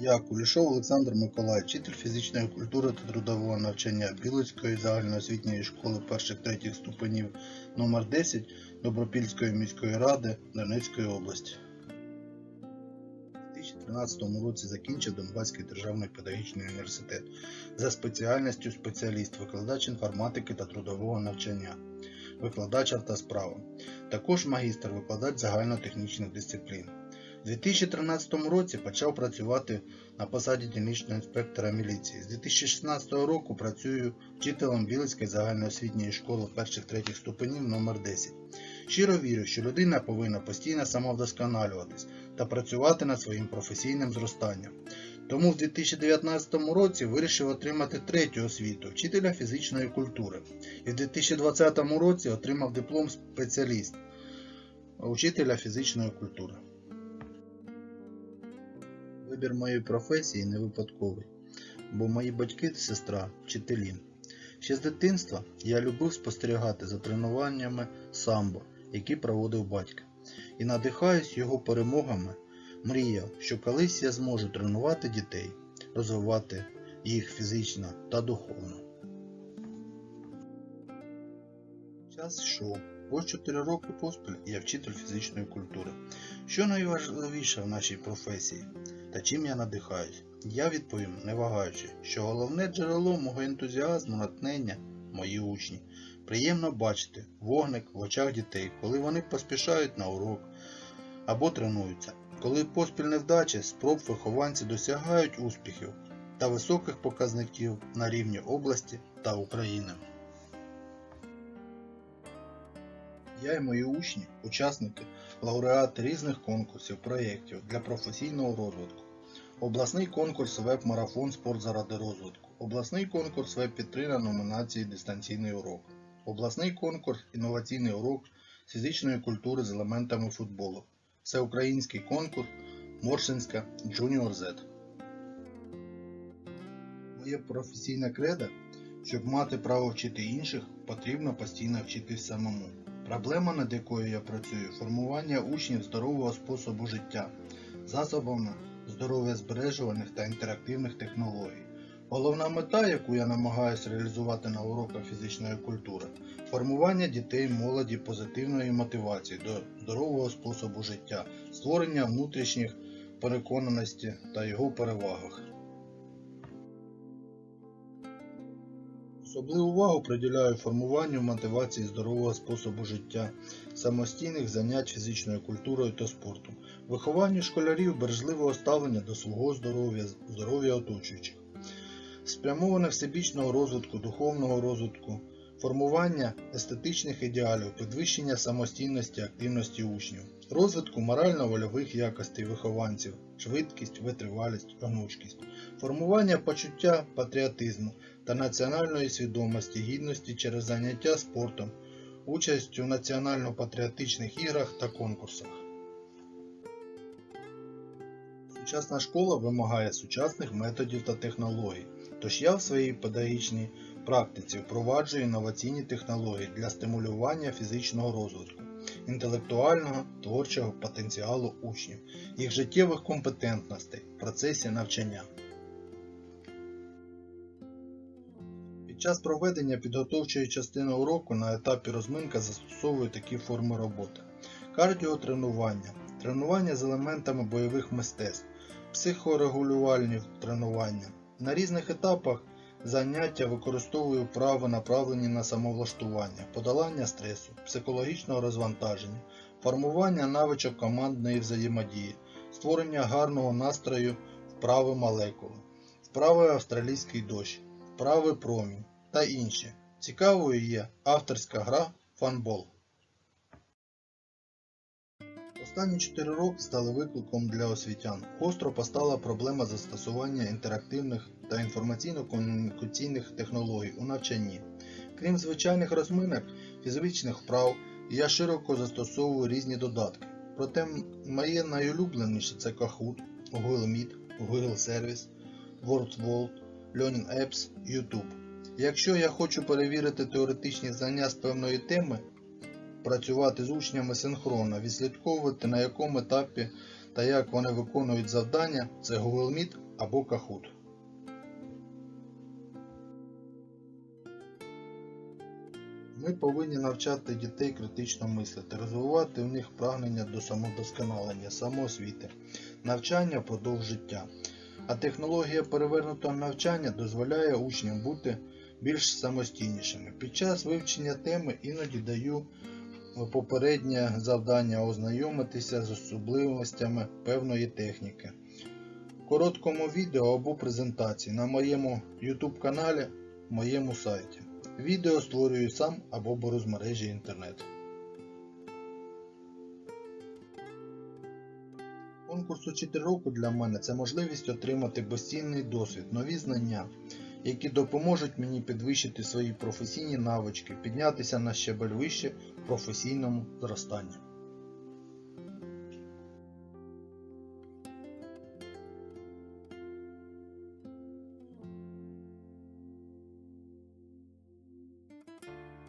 Я Кулішов Олександр Миколаїв, вчитель фізичної культури та трудового навчання Білицької загальноосвітньої школи перших третіх ступенів номер 10 Добропільської міської ради Донецької області. У 2013 році закінчив Донбаський державний педагогічний університет за спеціальністю спеціаліст, викладач інформатики та трудового навчання, викладач автосправа, також магістр викладач загальнотехнічних дисциплін. У 2013 році почав працювати на посаді дільничного інспектора міліції. З 2016 року працюю вчителем Білицької загальноосвітньої школи перших третіх ступенів номер 10 Щиро вірю, що людина повинна постійно самовдосконалюватись та працювати над своїм професійним зростанням. Тому в 2019 році вирішив отримати третю освіту вчителя фізичної культури. І в 2020 році отримав диплом спеціаліст учителя фізичної культури. Вибір моєї професії не випадковий, бо мої батьки та сестра вчителі. Ще з дитинства я любив спостерігати за тренуваннями самбо, які проводив батько, і надихаюсь його перемогами, мріяв, що колись я зможу тренувати дітей, розвивати їх фізично та духовно. Час йшов. Ось 4 роки поспіль я вчитель фізичної культури. Що найважливіше в нашій професії та чим я надихаюсь? Я відповім, не вагаючи, що головне джерело мого ентузіазму, натхнення мої учні. Приємно бачити вогник в очах дітей, коли вони поспішають на урок або тренуються, коли поспіль невдачі спроб вихованці досягають успіхів та високих показників на рівні області та України. Я і мої учні, учасники, лауреати різних конкурсів, проєктів для професійного розвитку. Обласний конкурс веб-марафон Спорт заради розвитку. Обласний конкурс веб-3 на номінації Дистанційний урок. Обласний конкурс Інноваційний урок з фізичної культури з елементами футболу. Всеукраїнський конкурс Моршинська Junior Z. Моє професійне кредо, щоб мати право вчити інших, потрібно постійно вчитись самому. Проблема, над якою я працюю, формування учнів здорового способу життя, засобами здоров'я збережувальних та інтерактивних технологій. Головна мета, яку я намагаюся реалізувати на уроках фізичної культури формування дітей молоді позитивної мотивації до здорового способу життя, створення внутрішніх переконаності та його перевагах. Особливу увагу приділяю формуванню мотивації здорового способу життя, самостійних занять фізичною культурою та спортом, вихованню школярів бережливого ставлення до свого здоров'я, здоров'я оточуючих, спрямоване всебічного розвитку, духовного розвитку, формування естетичних ідеалів, підвищення самостійності, активності учнів, розвитку морально-вольових якостей вихованців, швидкість, витривалість, гнучкість, формування почуття патріотизму та національної свідомості, гідності через заняття спортом, участь у національно-патріотичних іграх та конкурсах. Сучасна школа вимагає сучасних методів та технологій, тож я в своїй педагогічній практиці впроваджую інноваційні технології для стимулювання фізичного розвитку, інтелектуального творчого потенціалу учнів, їх життєвих компетентностей в процесі навчання. Під час проведення підготовчої частини уроку на етапі розминка застосовую такі форми роботи: кардіотренування, тренування з елементами бойових мистецтв, психорегулювальні тренування. На різних етапах заняття використовую вправи, направлені на самовлаштування, подолання стресу, психологічного розвантаження, формування навичок командної взаємодії, створення гарного настрою вправи молекули, вправи австралійський дощ, вправи промінь та інші. Цікавою є авторська гра Фанбол. Останні 4 роки стали викликом для освітян. Гостро постала проблема застосування інтерактивних та інформаційно-комунікаційних технологій у навчанні. Крім звичайних розминок, фізичних вправ, я широко застосовую різні додатки. Проте моє найулюбленіше це Kahoot, Google Meet, Google Service, WordWall, Learning Apps, YouTube. Якщо я хочу перевірити теоретичні знання з певної теми, працювати з учнями синхронно, відслідковувати на якому етапі та як вони виконують завдання, це Google Meet або Kahoot. Ми повинні навчати дітей критично мислити, розвивати в них прагнення до самодосконалення, самоосвіти, навчання впродовж життя. А технологія перевернутого навчання дозволяє учням бути більш самостійнішими. Під час вивчення теми іноді даю попереднє завдання ознайомитися з особливостями певної техніки. В короткому відео або презентації на моєму YouTube каналі, моєму сайті. Відео створюю сам або беру з мережі інтернет. Конкурс Учитель року для мене це можливість отримати безцінний досвід, нові знання, які допоможуть мені підвищити свої професійні навички, піднятися на щебель вище в професійному зростанні.